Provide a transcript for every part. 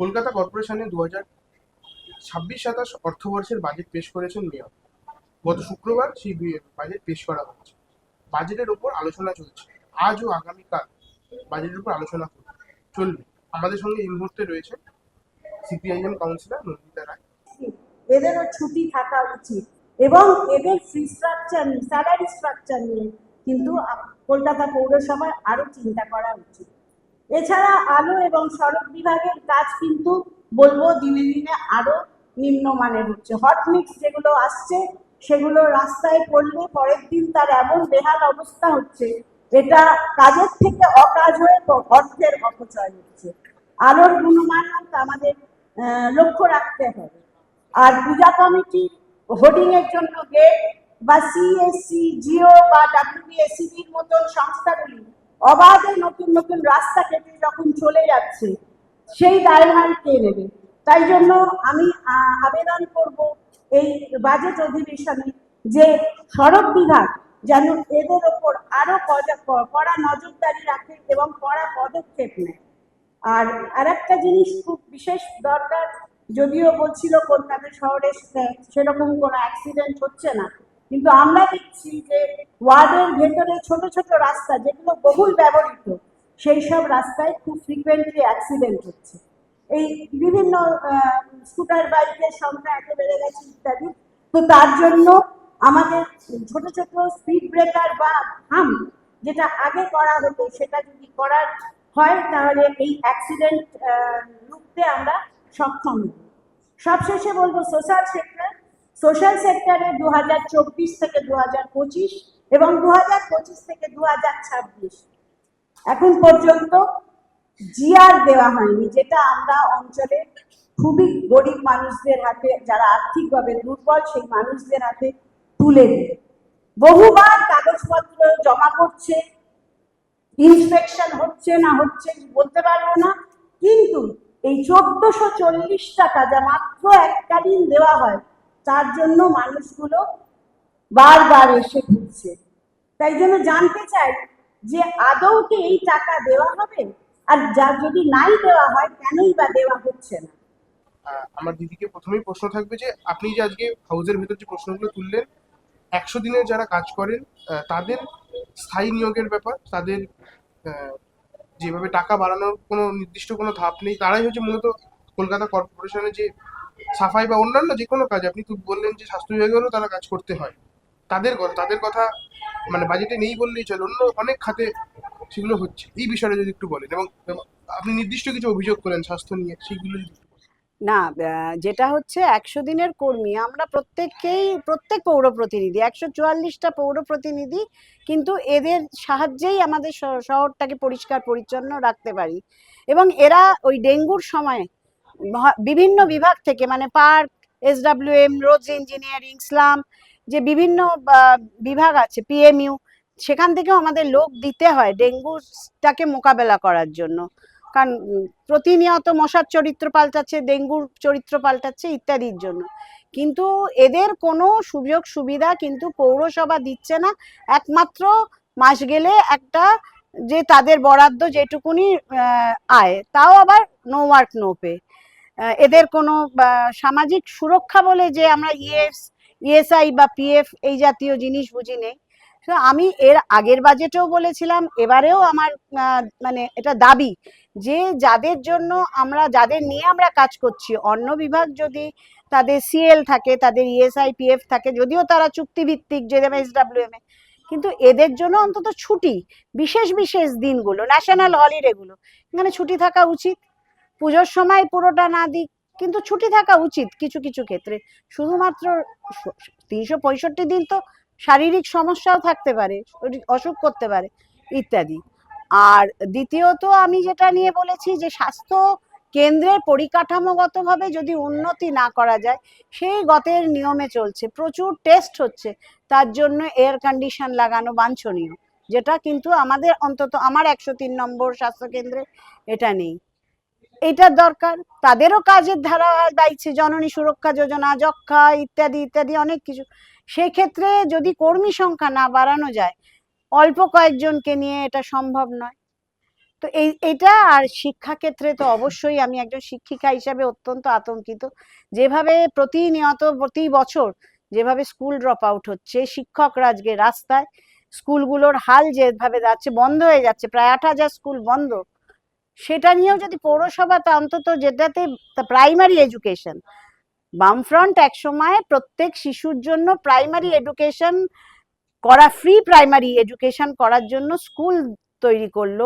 কলকাতা কর্পোরেশনে দু হাজার ছাব্বিশ সাতাশ অর্থবর্ষের বাজেট পেশ করেছেন মেয়র। গত শুক্রবার সেই বাজেট পেশ করা হচ্ছে বাজেটের ওপর আলোচনা চলছে। আজ ও আগামীকাল বাজেটের উপর আলোচনা চলবে। আমাদের সঙ্গে এই মুহূর্তে রয়েছে সিপিআইএম কাউন্সিলর নন্দিতা রায়। এদেরও ছুটি থাকা উচিত। এবং এদের ফ্রি স্ট্রাকচার স্যালারি স্ট্রাকচার নিয়ে কিন্তু কলকাতা পৌরসভার আরও চিন্তা করা উচিত। এছাড়া আলো এবং সড়ক বিভাগের কাজ কিন্তু বলব দিনে দিনে আরও নিম্নমানের হচ্ছে। হট মিক্স যেগুলো আসছে, সেগুলো রাস্তায় পড়লে পরের দিন তার এমন বেহাল অবস্থা হচ্ছে, এটা কাজের থেকে অকাজ হয়ে অর্থের অপচয় হচ্ছে। আলোর গুণমান আমাদের লক্ষ্য রাখতে হবে। আর পূজা কমিটি হোর্ডিং এর জন্য গেট বা সিএসসি জিও বা ডাব্লিউবিএসসিবির মতন সংস্থাগুলি অবাধে নতুন নতুন রাস্তা কেটে যখন চলে যাচ্ছে, সেই দায়ভার কে নেবে? তাই জন্য আমি আবেদন করব এই বাজেট অধিবেশনে যে সড়ক বিভাগ যেন এদের ওপর আরও কড়া নজরদারি রাখে এবং কড়া পদক্ষেপ নেয়। আর আরেকটা জিনিস খুব বিশেষ দরকার, যদিও বলছিল কলকাতা শহরে সেরকম কোনো অ্যাক্সিডেন্ট হচ্ছে না। কিন্তু আমরা দেখছি যে ওয়ার্ডের ভেতরে ছোট ছোট রাস্তা যেগুলো বহুল ব্যবহৃত, সেই সব রাস্তায় খুব ফ্রিকুয়েন্টলি অ্যাক্সিডেন্ট হচ্ছে। এই বিভিন্ন স্কুটার বাইকের সংখ্যা এত বেড়ে গেছে ইত্যাদি। তো তার জন্য আমাদের ছোট ছোট স্পিড ব্রেকার বা হাম যেটা আগে করা হতো, সেটা যদি করার হয়, তাহলে এই অ্যাক্সিডেন্ট রুখতে আমরা সক্ষম সবশেষে বলব সোশ্যাল সোশ্যাল সেক্টরে দু থেকে দু হাজার পঁচিশ এবং দু হাজার পঁচিশ থেকে দু হাজার ছাব্বিশ। এখন পর্যন্ত জিআর দেওয়া হয়নি, যেটা আমরা অঞ্চলে খুবই গরিব মানুষদের হাতে, যারা আর্থিকভাবে দুর্বল, সেই মানুষদের হাতে তুলে দিই। বহুবার কাগজপত্র জমা করছে ইন্সপেকশন হচ্ছে না হচ্ছে বলতে পারব না, কিন্তু এই চোদ্দশো চল্লিশ টাকা যা মাত্র এককালীন দেওয়া হয় তার জন্য মানুষগুলো বারবার এসে ঘুরছে। তাই জন্য জানতে চাই যে আদৌ কি এই টাকা দেওয়া হবে? আর যা যদি নাই দেওয়া হয়, কেনই বা দেওয়া হচ্ছে না? আমার দিদিকে প্রথমেই প্রশ্ন থাকবে যে, আপনি যে আজকে হাউসের ভেতর যে প্রশ্নগুলো তুললেন, একশো দিনের যারা কাজ করেন তাদের স্থায়ী নিয়োগের ব্যাপার, তাদের যেভাবে টাকা বাড়ানোর কোনো নির্দিষ্ট কোনো ধাপ নেই, তারাই হচ্ছে মূলত কলকাতা কর্পোরেশনে যে সাফাই বা অন্যান্য যে কোনো কাজ, আপনি তো বললেন যে স্বাস্থ্য বিভাগেরও তারা কাজ করতে হয়। তাদের কথা তাদের কথা মানে বাজেটে নেই বললেই চলে, অন্য অনেক খাতে সেগুলো হচ্ছে। এই বিষয়টা যদি একটু বলেন এবং আপনি নির্দিষ্ট কিছু অভিযোগ করেন স্বাস্থ্য নিয়ে, সেগুলো না যেটা হচ্ছে একশো দিনের কর্মী, আমরা প্রত্যেককেই, প্রত্যেক পৌর প্রতিনিধি, একশো চুয়াল্লিশটা পৌর প্রতিনিধি কিন্তু এদের সাহায্যেই আমাদের শহরটাকে পরিষ্কার, পরিচ্ছন্ন রাখতে পারি। এবং এরা ওই ডেঙ্গুর সময় বিভিন্ন বিভাগ থেকে মানে পার্ক এসডাব্লিউএম রোজ ইঞ্জিনিয়ারিং স্লাম যে বিভিন্ন বিভাগ আছে পিএমইউ সেখান থেকেও আমাদের লোক দিতে হয় ডেঙ্গুটাকে মোকাবেলা করার জন্য। কারণ প্রতিনিয়ত মশার চরিত্র পাল্টাচ্ছে ডেঙ্গুর চরিত্র পাল্টাচ্ছে ইত্যাদির জন্য। কিন্তু এদের কোনো সুযোগ সুবিধা কিন্তু পৌরসভা দিচ্ছে না। একমাত্র মাস গেলে একটা যে তাদের বরাদ্দ যেটুকুনি আয় তাও আবার নো ওয়ার্ক নো পে এদের কোনো সামাজিক সুরক্ষা বলে যে আমরা ইএস, ইএসআই বা পিএফ এই জাতীয় জিনিস বুঝি নেই। তো আমি এর আগের বাজেটেও বলেছিলাম, এবারেও আমার মানে এটা দাবি যে যাদের জন্য আমরা, যাদের নিয়ে আমরা কাজ করছি, অন্য বিভাগ যদি তাদের সিএল থাকে, তাদের ইএসআই, পিএফ থাকে, যদিও তারা চুক্তিভিত্তিক যেরকম এসডাব্লিউএম এ, কিন্তু এদের জন্য অন্তত ছুটি, বিশেষ বিশেষ দিনগুলো, ন্যাশনাল হলিডেগুলো, এখানে ছুটি থাকা উচিত। পুজোর সময় পুরোটা না দিক, কিন্তু ছুটি থাকা উচিত কিছু কিছু ক্ষেত্রে। শুধুমাত্র তিনশো পঁয়ষট্টি দিন তো শারীরিক সমস্যাও থাকতে পারে অসুখ করতে পারে, ইত্যাদি। আর দ্বিতীয়ত আমি যেটা নিয়ে বলেছি যে স্বাস্থ্য কেন্দ্রের পরিকাঠামোগতভাবে যদি উন্নতি না করা যায়, সেই গতের নিয়মে চলছে, প্রচুর টেস্ট হচ্ছে, তার জন্য এয়ার কন্ডিশন লাগানো বাঞ্ছনীয়, যেটা কিন্তু আমাদের অন্তত, আমার একশো তিন নম্বর স্বাস্থ্যকেন্দ্রে এটা নেই। এটার দরকার। তাদেরও কাজের ধারা বাইছে জননী সুরক্ষা যোজনা যক্ষা ইত্যাদি ইত্যাদি অনেক কিছু। সেই ক্ষেত্রে যদি কর্মী সংখ্যা না বাড়ানো যায়, অল্প কয়েকজনকে নিয়ে এটা সম্ভব নয়। তো এই, এটা আর শিক্ষাক্ষেত্রে তো অবশ্যই আমি একজন শিক্ষিকা হিসাবে অত্যন্ত আতঙ্কিত। যেভাবে প্রতিনিয়ত, প্রতি বছর যেভাবে স্কুল ড্রপ আউট হচ্ছে, শিক্ষকরা আজকে রাস্তায়, স্কুলগুলোর হাল যেভাবে যাচ্ছে, বন্ধ হয়ে যাচ্ছে, প্রায় আট হাজার স্কুল বন্ধ। সেটা নিয়েও যদি পৌরসভা তা অন্তত যেটাতে প্রাইমারি এডুকেশন বামফ্রন্ট এক সময় প্রত্যেক শিশুর জন্য প্রাইমারি এডুকেশন করা ফ্রি প্রাইমারি এডুকেশন করার জন্য স্কুল তৈরি করল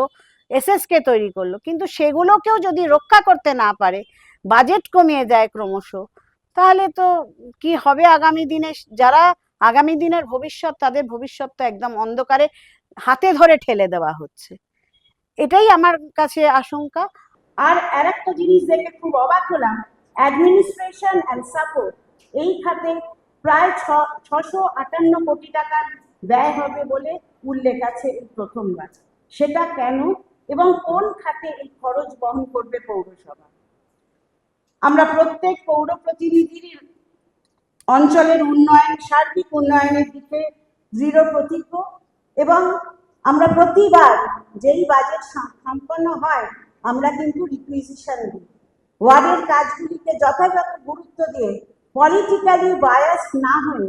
এসএসকে তৈরি করল। কিন্তু সেগুলোকেও যদি রক্ষা করতে না পারে বাজেট কমিয়ে দেয় ক্রমশ, তাহলে তো কি হবে আগামী দিনে? যারা আগামী দিনের ভবিষ্যৎ, তাদের ভবিষ্যৎ তো একদম অন্ধকারে হাতে ধরে ঠেলে দেওয়া হচ্ছে। এটাই আমার কাছে আশঙ্কা। আর আরেকটা জিনিস দেখে খুব অবাক হলাম অ্যাডমিনিস্ট্রেশন অ্যান্ড সাপোর্ট এই খাতে প্রায় ছশো আটান্ন কোটি টাকার ব্যয় হবে বলে উল্লেখ আছে এই প্রথমবার। সেটা কেন এবং কোন খাতে এই খরচ বহন করবে পৌরসভা? আমরা প্রত্যেক পৌর প্রতিনিধির অঞ্চলের উন্নয়ন, সার্বিক উন্নয়নের দিকে দৃঢ় প্রতিজ্ঞ এবং আমরা প্রতিবার যেই বাজেট সম্পন্ন হয়, আমরা কিন্তু রিকুইজিশন দিই। ওয়ার্ডের কাজগুলিকে যথাযথ গুরুত্ব দিয়ে পলিটিক্যালি বায়াস না হয়ে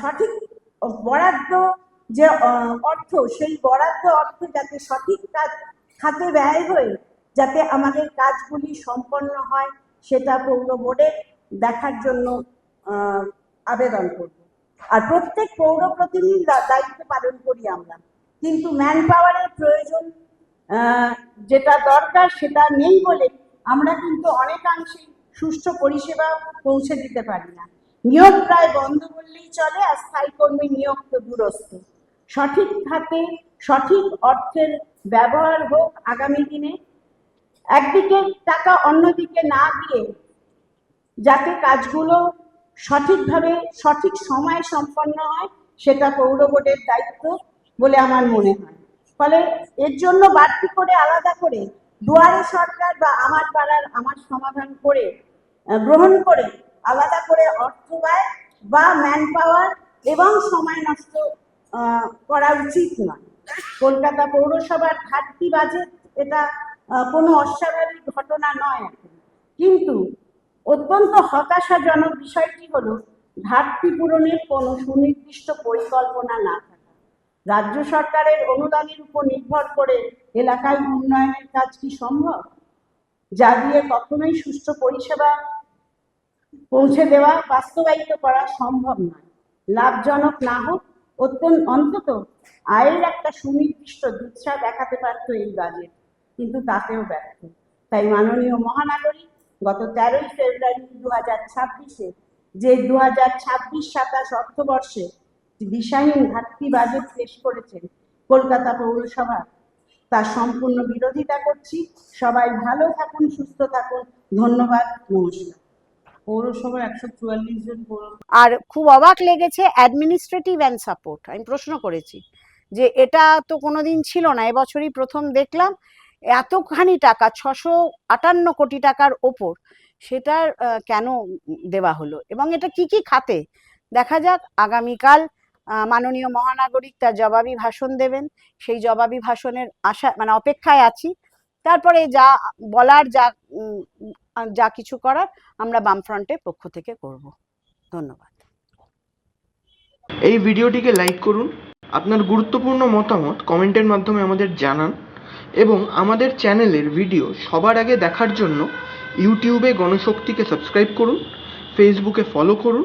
সঠিক বরাদ্দ যে অর্থ, সেই বরাদ্দ অর্থ যাতে সঠিক কাজ খাতে ব্যয় হয়ে যাতে আমাদের কাজগুলি সম্পন্ন হয়, সেটা পৌর বোর্ডের দেখার জন্য আবেদন করব। আর প্রত্যেক পৌর প্রতিনিধির দায়িত্ব পালন করি আমরা। কিন্তু ম্যান পাওয়ারের প্রয়োজন যেটা দরকার সেটা নেই বলে আমরা কিন্তু অনেকাংশেই সুষ্ঠু পরিষেবা পৌঁছে দিতে পারি না। নিয়োগ প্রায় বন্ধ বললেই চলে আর স্থায়ী কর্মী নিয়োগ তো দূরস্থ সঠিক খাতে, সঠিক অর্থের ব্যবহার হোক আগামী দিনে, একদিকে টাকা অন্যদিকে না দিয়ে যাতে কাজগুলো সঠিকভাবে, সঠিক সময়ে সম্পন্ন হয়, সেটা পৌর বোর্ডের দায়িত্ব। বলে আমার মনে হয়। ফলে এর জন্য বাড়তি করে আলাদা করে দুয়ারে সরকার বা আমার পাড়ার আমার সমাধান করে গ্রহণ করে আলাদা করে অর্থ ব্যয় বা ম্যান পাওয়ার এবং সময় নষ্ট করা উচিত নয়। কলকাতা পৌরসভার ঘাটতি বাজেট এটা কোনো অস্বাভাবিক ঘটনা নয় কিন্তু অত্যন্ত হতাশাজনক বিষয়টি হলো, ঘাটতি পূরণের কোনো সুনির্দিষ্ট পরিকল্পনা না থাকা। রাজ্য সরকারের অনুদানের উপর নির্ভর করে এলাকায় উন্নয়নের কাজ কি সম্ভব? যা দিয়ে কখনোই সুষ্ঠু পরিষেবা পৌঁছে দেওয়া, বাস্তবায়িত করা সম্ভব নয়। লাভজনক না হোক, অত্যন্ত অন্তত আয়ের একটা সুনির্দিষ্ট দিশা দেখাতে পারত এই বাজেট, কিন্তু তাতেও ব্যর্থ। তাই মাননীয় মহানাগরিক গত তেরোই ফেব্রুয়ারি দু হাজার ছাব্বিশে যে দু হাজার ছাব্বিশ সাতাশ অর্থবর্ষে দিশাহীন ঘাটতি বাজেট পেশ করেছেন কলকাতা পৌরসভা। তার সম্পূর্ণ বিরোধিতা করছি। সবাই ভালো থাকুন সুস্থ থাকুন। ধন্যবাদ নমস্কার। পৌরসভার একশো চুয়াল্লিশ জন আর খুব অবাক লেগেছে অ্যাডমিনিস্ট্রেটিভ অ্যান্ড সাপোর্ট আমি প্রশ্ন করেছি যে এটা তো কোনোদিন ছিল না এবছরই প্রথম দেখলাম। এতখানি টাকা ছশো আটান্ন কোটি টাকার ওপর সেটার কেন দেওয়া হলো? এবং এটা কি কি খাতে? দেখা যাক আগামীকাল মাননীয় মহানাগরিক তার জবাবি ভাষণ দেবেন। সেই জবাবি ভাষণের আশা মানে অপেক্ষায় আছি। তারপরে যা বলার, যা যা কিছু করার আমরা বামফ্রন্টের পক্ষ থেকে করব। ধন্যবাদ। এই ভিডিওটিকে লাইক করুন, আপনার গুরুত্বপূর্ণ মতামত কমেন্টের মাধ্যমে আমাদের জানান এবং আমাদের চ্যানেলের ভিডিও সবার আগে দেখার জন্য ইউটিউবে গণশক্তিকে সাবস্ক্রাইব করুন, ফেসবুকে ফলো করুন